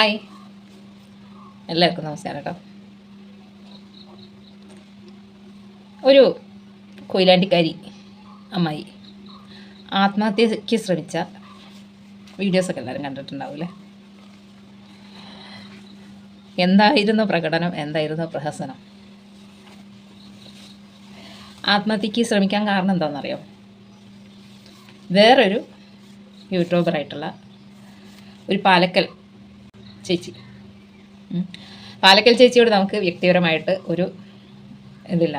Hi. എല്ലാവർക്കും നമസ്കാരം കേട്ടോ. ഒരു കൊയിലാണ്ടിക്കാരി അമ്മായി ആത്മഹത്യക്ക് ശ്രമിച്ച വീഡിയോസൊക്കെ എല്ലാവരും കണ്ടിട്ടുണ്ടാവില്ലേ? എന്തായിരുന്നു പ്രകടനം? എന്തായിരുന്നു പ്രഹസനം? ആത്മഹത്യക്ക് ശ്രമിക്കാൻ കാരണം എന്താണെന്നറിയോ? വേറൊരു യൂട്യൂബറായിട്ടുള്ള ഒരു പാലക്കൽ ചേച്ചി. പാലക്കൽ ചേച്ചിയോട് നമുക്ക് വ്യക്തിപരമായിട്ട് ഒരു ഇതില്ല.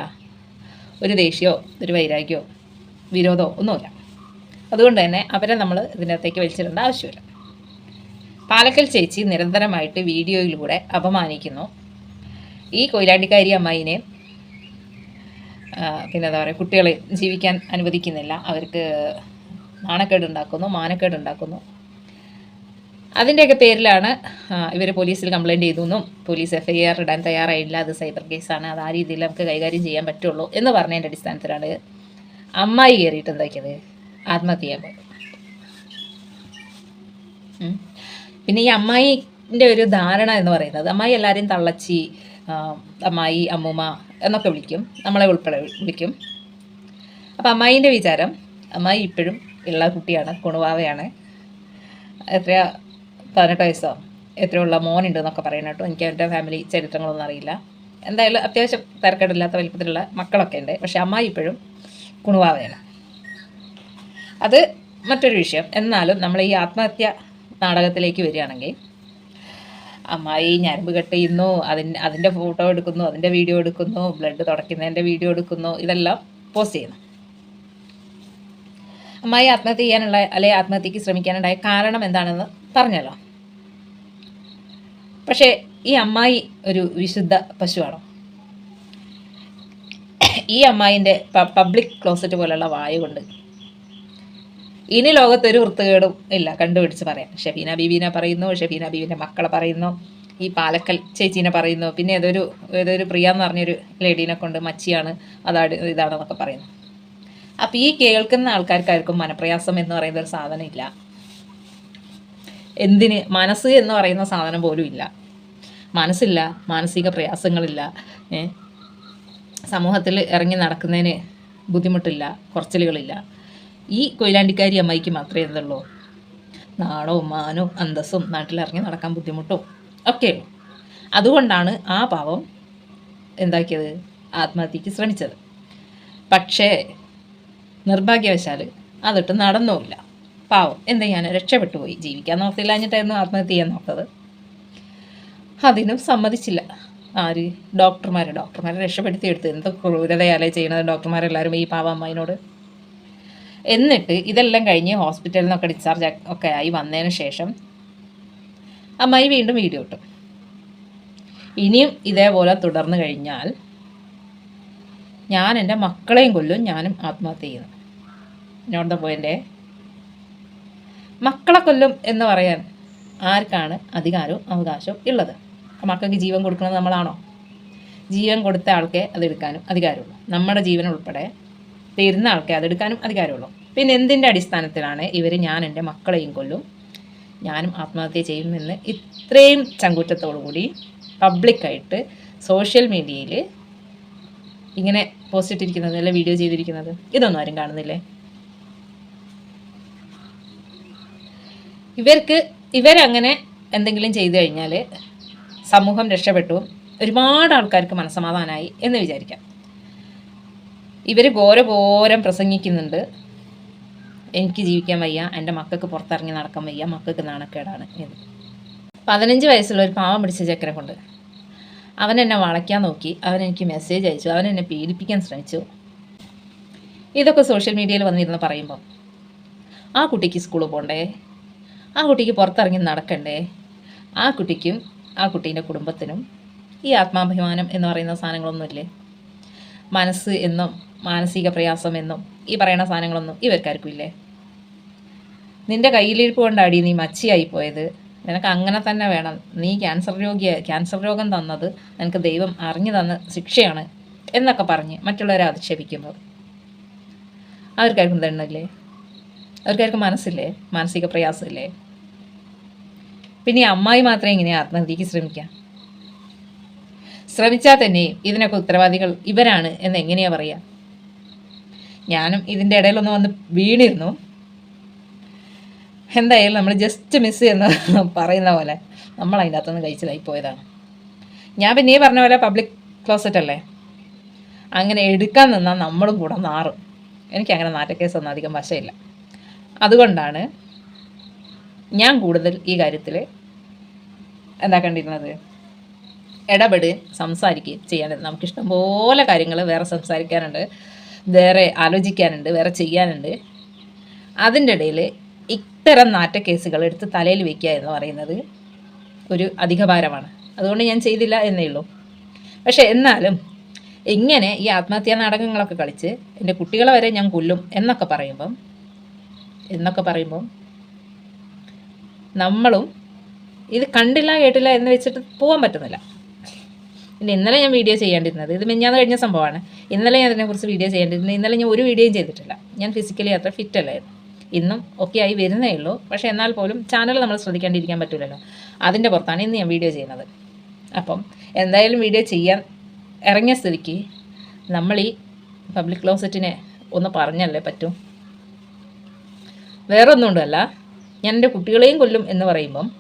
ഒരു ദേഷ്യമോ ഒരു വൈരാഗ്യമോ വിരോധമോ ഒന്നുമില്ല. അതുകൊണ്ട് തന്നെ അവരെ നമ്മൾ ഇതിനകത്തേക്ക് വലിച്ചിടേണ്ട ആവശ്യമില്ല. പാലക്കൽ ചേച്ചി നിരന്തരമായിട്ട് വീഡിയോയിലൂടെ അപമാനിക്കുന്നു. ഈ കൊയിലാണ്ടിക്കാരി അമ്മായിനെ പിന്നെ എന്താ പറയുക കുട്ടികളെ ജീവിക്കാൻ അനുവദിക്കുന്നില്ല. അവർക്ക് നാണക്കേട് ഉണ്ടാക്കുന്നു മാനക്കേട് ഉണ്ടാക്കുന്നു അതിന്റെയൊക്കെ പേരിലാണ് ഇവർ പോലീസിൽ കംപ്ലയിന്റ് ചെയ്തു എന്നും പോലീസ് എഫ് ഐ ആർ ഇടാൻ തയ്യാറായില്ല അത് സൈബർ കേസാണ് അത് ആ രീതിയിൽ നമുക്ക് കൈകാര്യം ചെയ്യാൻ പറ്റുള്ളൂ എന്ന് പറഞ്ഞതിന്റെ അടിസ്ഥാനത്തിലാണ് അമ്മായി കയറിയിട്ട് എന്താക്കിയത്? ആത്മഹത്യ ചെയ്യാൻ പിന്നെ ഈ അമ്മായിന്റെ ഒരു ധാരണ എന്ന് പറയുന്നത് അമ്മായി എല്ലാവരെയും തള്ളച്ചി അമ്മായി അമ്മൂമ്മ എന്നൊക്കെ വിളിക്കും നമ്മളെ ഉൾപ്പെടെ വിളിക്കും. അപ്പം അമ്മായിന്റെ വിചാരം അമ്മായി ഇപ്പോഴും ഉള്ള കുട്ടിയാണ് കുണുവാവയാണ്. എത്രയാ പതിനെട്ട് വയസ്സോ എത്രയുള്ള മോനുണ്ട് എന്നൊക്കെ പറയണം കേട്ടോ. എനിക്ക് അവന്റെ ഫാമിലി ചരിത്രങ്ങളൊന്നും അറിയില്ല. എന്തായാലും അത്യാവശ്യം തിരക്കേടില്ലാത്ത വലിപ്പത്തിലുള്ള മക്കളൊക്കെ ഉണ്ട്. പക്ഷെ അമ്മായി ഇപ്പോഴും കുണുവാവയാണ്. അത് മറ്റൊരു വിഷയം. എന്നാലും നമ്മൾ ഈ ആത്മഹത്യ നാടകത്തിലേക്ക് വരികയാണെങ്കിൽ അമ്മായി ഞരമ്പ് കെട്ട് ചെയ്യുന്നു അതിന് അതിന്റെ ഫോട്ടോ എടുക്കുന്നു അതിന്റെ വീഡിയോ എടുക്കുന്നു ബ്ലഡ് തുടയ്ക്കുന്നതിന്റെ വീഡിയോ എടുക്കുന്നു ഇതെല്ലാം പോസ്റ്റ് ചെയ്യുന്നു. അമ്മായി ആത്മഹത്യ ചെയ്യാനുള്ള അല്ലെങ്കിൽ ആത്മഹത്യക്ക് ശ്രമിക്കാനുണ്ടായ കാരണം എന്താണെന്ന് പറഞ്ഞല്ലോ. പക്ഷേ ഈ അമ്മായി ഒരു വിശുദ്ധ പശുവാണോ. ഈ അമ്മായിന്റെ പബ്ലിക് ക്ലോസറ്റ് പോലുള്ള വായു കൊണ്ട് ഇനി ലോകത്തൊരു വൃത്തുകേടും ഇല്ല. കണ്ടുപിടിച്ച് പറയാം. ഷെഫീന ബീബീനെ പറയുന്നു ഷെഫീന ബീബിന്റെ മക്കളെ പറയുന്നു ഈ പാലക്കൽ ചേച്ചീനെ പറയുന്നു പിന്നെ ഏതൊരു ഏതൊരു പ്രിയ എന്ന് പറഞ്ഞൊരു ലേഡീനെ കൊണ്ട് മച്ചിയാണ് അതാണ് ഇതാണെന്നൊക്കെ പറയുന്നു. അപ്പോൾ ഈ കേൾക്കുന്ന ആൾക്കാർക്കാർക്കും മനപ്രയാസം എന്ന് പറയുന്ന ഒരു സാധനം ഇല്ല. എന്തിന് മനസ്സ് എന്ന് പറയുന്ന സാധനം പോലും ഇല്ല. മനസ്സില്ല മാനസിക പ്രയാസങ്ങളില്ല സമൂഹത്തിൽ ഇറങ്ങി നടക്കുന്നതിന് ബുദ്ധിമുട്ടില്ല കുറച്ചിലുകളില്ല. ഈ കൊയിലാണ്ടിക്കാരി അമ്മയ്ക്ക് മാത്രമേ എന്തുള്ളൂ? നാണവും മാനോ അന്തസ്സും നാട്ടിലിറങ്ങി നടക്കാൻ ബുദ്ധിമുട്ടും ഒക്കെ അതുകൊണ്ടാണ് ആ പാവം എന്താക്കിയത്? ആത്മഹത്യക്ക് ശ്രമിച്ചത്. പക്ഷേ നിർഭാഗ്യവശാൽ അതിട്ട് നടന്നുമില്ല. പാവം. എന്താ ഞാൻ രക്ഷപ്പെട്ടു പോയി ജീവിക്കാൻ നോക്കില്ലാഞ്ഞിട്ടായിരുന്നു ആത്മഹത്യ ചെയ്യാൻ നോക്കത് അതിനും സമ്മതിച്ചില്ല. ആര്? ഡോക്ടർമാർ ഡോക്ടർമാരെ രക്ഷപ്പെടുത്തി എടുത്ത് എന്ത് ക്രൂരതയാലേ ചെയ്യണത് ഡോക്ടർമാരെല്ലാവരും ഈ പാവ അമ്മായിനോട്? എന്നിട്ട് ഇതെല്ലാം കഴിഞ്ഞ് ഹോസ്പിറ്റലിൽ നിന്നൊക്കെ ഡിസ്ചാർജ് ഒക്കെ ആയി വന്നതിന് ശേഷം അമ്മായി വീണ്ടും വീഡിയോ ഇട്ടു. ഇനിയും ഇതേപോലെ തുടർന്ന് കഴിഞ്ഞാൽ ഞാൻ എന്റെ മക്കളെയും കൊല്ലും ഞാനും ആത്മഹത്യ ചെയ്യുന്നു. നോട്ട് പോയിന്റെ. മക്കളെ കൊല്ലും എന്ന് പറയാൻ ആർക്കാണ് അധികാരവും അവകാശവും ഉള്ളത്? മക്കൾക്ക് ജീവൻ കൊടുക്കുന്നത് നമ്മളാണോ? ജീവൻ കൊടുത്ത ആൾക്കേ അതെടുക്കാനും അധികാരമുള്ളൂ. നമ്മുടെ ജീവൻ ഉൾപ്പെടെ തരുന്ന ആൾക്കേ അതെടുക്കാനും അധികാരമുള്ളൂ. പിന്നെ എന്തിന്റെ അടിസ്ഥാനത്തിലാണ് ഇവർ ഞാൻ എന്റെ മക്കളെയും കൊല്ലും? ഞാനും ആത്മഹത്യ ചെയ്യുമെന്ന് ഇത്രയും കൂടി പബ്ലിക്കായിട്ട് സോഷ്യൽ മീഡിയയിൽ ഇങ്ങനെ പോസ്റ്റ് ഇട്ടിരിക്കുന്നത് അല്ലെ വീഡിയോ ചെയ്തിരിക്കുന്നത്? ഇതൊന്നും ആരും കാണുന്നില്ലേ? ഇവർക്ക് ഇവരങ്ങനെ എന്തെങ്കിലും ചെയ്തു കഴിഞ്ഞാൽ സമൂഹം രക്ഷപ്പെട്ടു. ഒരുപാട് ആൾക്കാർക്ക് മനസ്സമാധാനമായി എന്ന് വിചാരിക്കാം. ഇവർ ഘോരഘോരം പ്രസംഗിക്കുന്നുണ്ട്. എനിക്ക് ജീവിക്കാൻ വയ്യ എന്റെ മക്കൾക്ക് പുറത്തിറങ്ങി നടക്കാൻ വയ്യ മക്കൾക്ക് നാണക്കേടാണ് എന്ന്. പതിനഞ്ച് വയസ്സുള്ള ഒരു പാവം പിടിച്ച ചക്കരെ കൊണ്ട് അവൻ എന്നെ വളയ്ക്കാൻ നോക്കി അവൻ എനിക്ക് മെസ്സേജ് അയച്ചു അവൻ എന്നെ പീഡിപ്പിക്കാൻ ശ്രമിച്ചു. ഇതൊക്കെ സോഷ്യൽ മീഡിയയിൽ വന്നിരുന്ന് പറയുമ്പോൾ ആ കുട്ടിക്ക് സ്കൂളിൽ പോകണ്ടേ ആ കുട്ടിക്ക് പുറത്തിറങ്ങി നടക്കണ്ടേ? ആ കുട്ടിക്കും ആ കുട്ടീന്റെ കുടുംബത്തിനും ഈ ആത്മാഭിമാനം എന്ന് പറയുന്ന സാധനങ്ങളൊന്നുമില്ലേ? മനസ്സ് എന്നും മാനസിക പ്രയാസം എന്നും ഈ പറയുന്ന സാധനങ്ങളൊന്നും ഇവർക്കാർക്കും ഇല്ലേ നിന്റെ കയ്യിലിരിപ്പ് കൊണ്ടാടി നീ മച്ചിയായി പോയത്. നിനക്ക് അങ്ങനെ തന്നെ വേണം. നീ ക്യാൻസർ രോഗിയ ക്യാൻസർ രോഗം തന്നത് നിനക്ക് ദൈവം അറിഞ്ഞു തന്ന ശിക്ഷയാണ് എന്നൊക്കെ പറഞ്ഞ് മറ്റുള്ളവരെ അധിക്ഷേപിക്കുമ്പോൾ അവർക്കാർക്കും തണ്ണില്ലേ അവർക്കാർക്കും മനസ്സില്ലേ? മാനസിക പ്രയാസമില്ലേ? പിന്നെ അമ്മായി മാത്രമേ ഇങ്ങനെ ആത്മഹത്യക്ക് ശ്രമിക്കാം. ശ്രമിച്ചാൽ തന്നെയും ഇതിനൊക്കെ ഉത്തരവാദികൾ ഇവരാണ് എന്ന് എങ്ങനെയാ പറയുക ഞാനും ഇതിന്റെ ഇടയിലൊന്ന് വന്ന് വീണിരുന്നു. എന്തായാലും നമ്മൾ ജസ്റ്റ് മിസ് എന്ന് പറയുന്ന പോലെ നമ്മൾ അതിന്റെ അകത്തുനിന്ന് കഴിച്ചതായി പോയതാണ്. ഞാൻ പിന്നെ പറഞ്ഞ പോലെ പബ്ലിക് ക്ലോസറ്റ് അല്ലേ? അങ്ങനെ എടുക്കാൻ നിന്നാൽ നമ്മളും കൂടെ നാറും. എനിക്കങ്ങനെ നാറ്റക്കേസൊന്നും അധികം വശമില്ല. അതുകൊണ്ടാണ് ഞാൻ കൂടുതൽ ഈ കാര്യത്തിൽ എന്താ എന്താക്കേണ്ടിയിരുന്നത് ഇടപെടുകയും സംസാരിക്കുകയും ചെയ്യാനുണ്ട് നമുക്കിഷ്ടം പോലെ കാര്യങ്ങൾ വേറെ സംസാരിക്കാനുണ്ട്. വേറെ ആലോചിക്കാനുണ്ട്. വേറെ ചെയ്യാനുണ്ട്. അതിന്റെ ഇടയിൽ ഇത്തരം നാറ്റക്കേസുകൾ എടുത്ത് തലയിൽ വയ്ക്കുക എന്ന് പറയുന്നത് ഒരു അധികഭാരമാണ്. അതുകൊണ്ട് ഞാൻ ചെയ്തില്ല എന്നേ ഉള്ളൂ. പക്ഷേ എന്നാലും ഇങ്ങനെ ഈ ആത്മഹത്യാ നാടകങ്ങളൊക്കെ കളിച്ച് എന്റെ കുട്ടികളെ വരെ ഞാൻ കൊല്ലും എന്നൊക്കെ പറയുമ്പം എന്നൊക്കെ പറയുമ്പം നമ്മളും ഇത് കണ്ടില്ല കേട്ടില്ല എന്ന് വെച്ചിട്ട് പോകാൻ പറ്റുന്നില്ല. പിന്നെ ഇന്നലെ ഞാൻ വീഡിയോ ചെയ്യേണ്ടിരുന്നത്. ഇത് മിഞ്ഞാന്ന് കഴിഞ്ഞ സംഭവമാണ്. ഇന്നലെ ഞാൻ അതിനെക്കുറിച്ച് വീഡിയോ ചെയ്യേണ്ടിരുന്നത്. ഇന്നലെ ഞാൻ ഒരു വീഡിയോയും ചെയ്തിട്ടില്ല. ഞാൻ ഫിസിക്കലി അത്ര ഫിറ്റ് അല്ലായിരുന്നു. ഇന്നും ഒക്കെ ആയി വരുന്നേ ഉള്ളൂ. പക്ഷേ എന്നാൽ പോലും ചാനൽ നമ്മൾ ശ്രദ്ധിക്കാണ്ടിരിക്കാൻ പറ്റില്ലല്ലോ അതിന്റെ പുറത്താണ് ഇന്ന് ഞാൻ വീഡിയോ ചെയ്യുന്നത്. അപ്പം എന്തായാലും വീഡിയോ ചെയ്യാൻ ഇറങ്ങിയ സ്ഥിതിക്ക് നമ്മൾ ഈ പബ്ലിക് ക്ലോസറ്റിനെ ഒന്ന് പറഞ്ഞല്ലേ പറ്റും? വേറെ ഒന്നും കൊണ്ടല്ല. ഞാൻ എന്റെ കുട്ടികളെയും കൊല്ലും എന്ന് പറയുമ്പം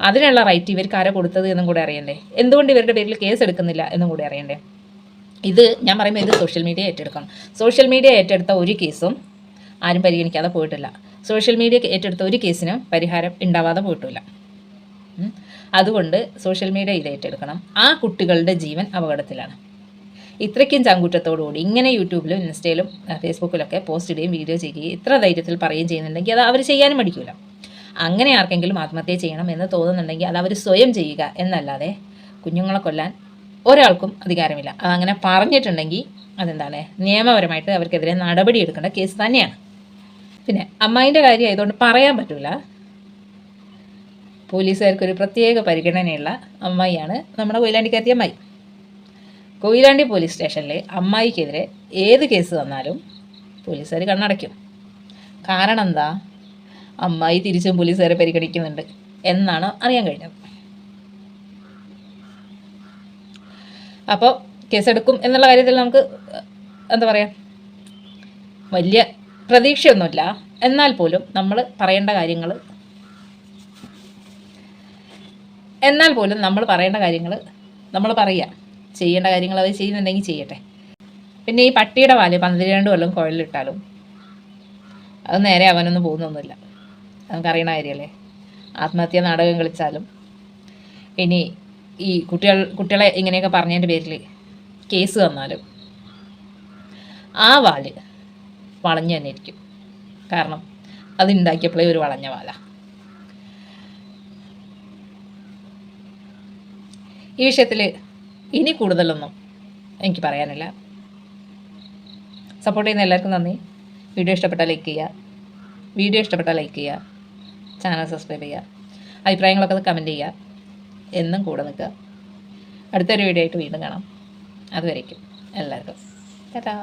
അതിനുള്ള റൈറ്റ് ഇവർക്ക് ആരാ കൊടുത്തത് എന്നും കൂടെ അറിയണ്ടേ? എന്തുകൊണ്ട് ഇവരുടെ പേരിൽ കേസ് എടുക്കുന്നില്ല എന്നും കൂടെ അറിയണ്ടേ? ഇത് ഞാൻ പറയുമ്പോൾ ഇത് സോഷ്യൽ മീഡിയ ഏറ്റെടുക്കണം. സോഷ്യൽ മീഡിയ ഏറ്റെടുത്ത ഒരു കേസും ആരും പരിഗണിക്കാതെ പോയിട്ടില്ല. സോഷ്യൽ മീഡിയ ഏറ്റെടുത്ത ഒരു കേസിനും പരിഹാരം ഉണ്ടാവാതെ പോയിട്ടില്ല. അതുകൊണ്ട് സോഷ്യൽ മീഡിയ ഇത് ഏറ്റെടുക്കണം. ആ കുട്ടികളുടെ ജീവൻ അപകടത്തിലാണ്. ഇത്രയ്ക്കും ചങ്കൂറ്റത്തോടുകൂടി ഇങ്ങനെ യൂട്യൂബിലും ഇൻസ്റ്റയിലും ഫേസ്ബുക്കിലൊക്കെ പോസ്റ്റ് ഇടുകയും വീഡിയോ ചെയ്യുകയും ഇത്ര ധൈര്യത്തിൽ പറയുകയും ചെയ്യുന്നുണ്ടെങ്കിൽ അത് അവർ ചെയ്യാനും പഠിക്കില്ല അങ്ങനെ ആർക്കെങ്കിലും ആത്മഹത്യ ചെയ്യണം എന്ന് തോന്നുന്നുണ്ടെങ്കിൽ അത് അവർ സ്വയം ചെയ്യുക എന്നല്ലാതെ കുഞ്ഞുങ്ങളെ കൊല്ലാൻ ഒരാൾക്കും അധികാരമില്ല. അതങ്ങനെ പറഞ്ഞിട്ടുണ്ടെങ്കിൽ അതെന്താണ്? നിയമപരമായിട്ട് അവർക്കെതിരെ നടപടി എടുക്കേണ്ട കേസ് തന്നെയാണ്. പിന്നെ അമ്മായിന്റെ കാര്യം ആയതുകൊണ്ട് പറയാൻ പറ്റില്ല പോലീസുകാർക്കൊരു പ്രത്യേക പരിഗണനയുള്ള അമ്മായിയാണ് നമ്മുടെ കൊയിലാണ്ടിക്കത്തിയ അമ്മായി. കൊയിലാണ്ടി പോലീസ് സ്റ്റേഷനിൽ അമ്മായിക്കെതിരെ ഏത് കേസ് വന്നാലും പോലീസുകാർ കണ്ണടയ്ക്കും. കാരണം എന്താ? അമ്മായി തിരിച്ചും പോലീസുകാരെ പരിഗണിക്കുന്നുണ്ട് എന്നാണ് അറിയാൻ കഴിഞ്ഞത്. അപ്പോൾ കേസെടുക്കും എന്നുള്ള കാര്യത്തിൽ നമുക്ക് എന്താ പറയുക വലിയ പ്രതീക്ഷയൊന്നുമില്ല. എന്നാൽ പോലും നമ്മൾ പറയേണ്ട കാര്യങ്ങൾ എന്നാൽ പോലും നമ്മൾ പറയേണ്ട കാര്യങ്ങൾ നമ്മൾ പറയുക. ചെയ്യേണ്ട കാര്യങ്ങൾ അവർ ചെയ്യുന്നുണ്ടെങ്കിൽ ചെയ്യട്ടെ. പിന്നെ ഈ പട്ടിയുടെ പാൽ പന്ത്രണ്ട് കൊല്ലം കുഴലിട്ടാലും അത് നേരെ അവനൊന്നും പോകുന്നൊന്നുമില്ല. നമുക്കറിയണ കാര്യമല്ലേ? ആത്മഹത്യ നാടകം കളിച്ചാലും. ഇനി ഈ കുട്ടികൾ കുട്ടികളെ ഇങ്ങനെയൊക്കെ പറഞ്ഞതിന്റെ പേരിൽ കേസ് വന്നാലും ആ വാൽ വളഞ്ഞു തന്നെ ഇരിക്കും. കാരണം അതുണ്ടാക്കിയപ്പോഴേ ഒരു വളഞ്ഞ വാല. ഈ വിഷയത്തിൽ ഇനി കൂടുതലൊന്നും എനിക്ക് പറയാനില്ല. സപ്പോർട്ട് ചെയ്യുന്ന എല്ലാവർക്കും നന്ദി. വീഡിയോ ഇഷ്ടപ്പെട്ടാൽ ലൈക്ക് ചെയ്യുക. വീഡിയോ ഇഷ്ടപ്പെട്ടാൽ ലൈക്ക് ചെയ്യുക. ചാനൽ സബ്സ്ക്രൈബ് ചെയ്യുക. അഭിപ്രായങ്ങളൊക്കെ അത് കമന്റ് ചെയ്യുക. എന്നും കൂടെ നിൽക്കുക. അടുത്തൊരു വീഡിയോ ആയിട്ട് വീണ്ടും കാണാം. അതുവരേക്കും എല്ലാവർക്കും. ടാറ്റാ